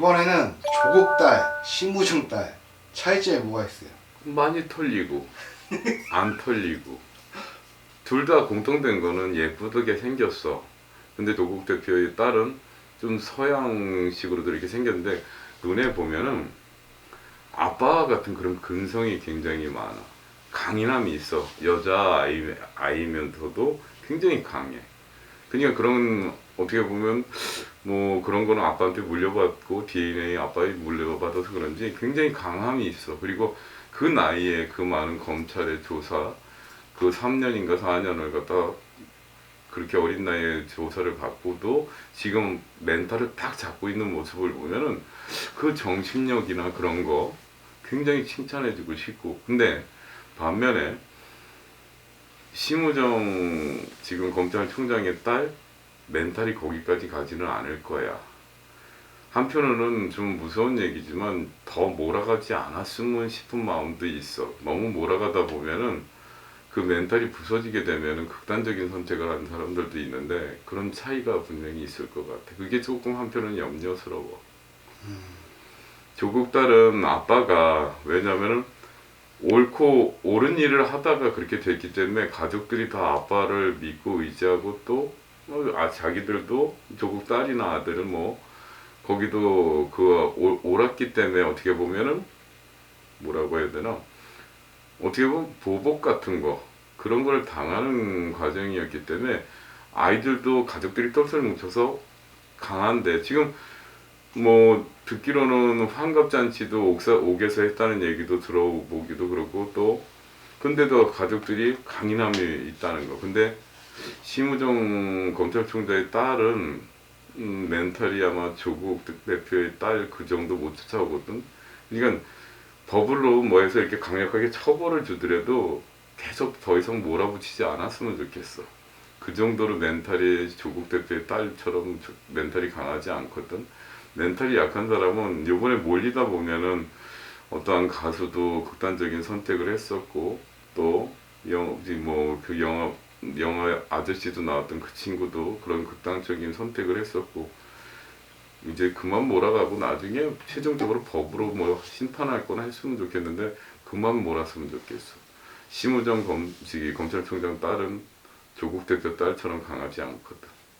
이번에는 조국 딸, 심우정 딸 차이점이 뭐가 있어요? 많이 털리고 안 털리고 둘 다 공통된 거는 예쁘게 생겼어. 근데 도국 대표의 딸은 좀 서양식으로도 이렇게 생겼는데 눈에 보면은 아빠 같은 그런 근성이 굉장히 많아. 강인함이 있어. 여자 아이, 아이면서도 굉장히 강해. 그러니까 그런 어떻게 보면 뭐 그런 거는 아빠한테 물려받고 DNA 아빠에 물려받아서 그런지 굉장히 강함이 있어. 그리고 그 나이에 그 많은 검찰의 조사 그 3년인가 4년을 갖다 그렇게 어린 나이에 조사를 받고도 지금 멘탈을 딱 잡고 있는 모습을 보면은 그 정신력이나 그런 거 굉장히 칭찬해주고 싶고 근데 반면에 심우정 지금 검찰총장의 딸 멘탈이 거기까지 가지는 않을 거야. 한편으로는 좀 무서운 얘기지만 더 몰아가지 않았으면 싶은 마음도 있어. 너무 몰아가다 보면은 그 멘탈이 부서지게 되면은 극단적인 선택을 하는 사람들도 있는데 그런 차이가 분명히 있을 것 같아. 그게 조금 한편은 염려스러워. 조국 딸은 아빠가 왜냐면은 옳고 옳은 일을 하다가 그렇게 됐기 때문에 가족들이 다 아빠를 믿고 의지하고 또 어, 아, 자기들도 조국 딸이나 아들은 뭐 거기도 그 오- 옳았기 때문에 어떻게 보면은 뭐라고 해야 되나? 어떻게 보면 보복 같은 거 그런 걸 당하는 과정이었기 때문에 아이들도 가족들이 똘똘 뭉쳐서 강한데 지금 뭐 듣기로는 환갑잔치도 옥사, 옥에서 했다는 얘기도 들어보기도 그렇고 또 근데도 가족들이 강인함이 있다는 거. 근데 심우정 검찰총장의 딸은 음, 멘탈이 아마 조국 대표의 딸 그 정도 못 쫓아오거든. 그러니까 법으로 뭐 해서 이렇게 강력하게 처벌을 주더라도 계속 더 이상 몰아붙이지 않았으면 좋겠어. 그 정도로 멘탈이 조국 대표의 딸처럼 조- 멘탈이 강하지 않거든. 멘탈이 약한 사람은 요번에 몰리다 보면은 어떠한 가수도 극단적인 선택을 했었고 또뭐그 영화 영화 아저씨도 나왔던 그 친구도 그런 극단적인 선택을 했었고 이제 그만 몰아가고 나중에 최종적으로 법으로 뭐 심판할 거나 했으면 좋겠는데 그만 몰았으면 좋겠어. 심우정 검, 검찰총장 딸은 조국 대표 딸처럼 강하지 않거든.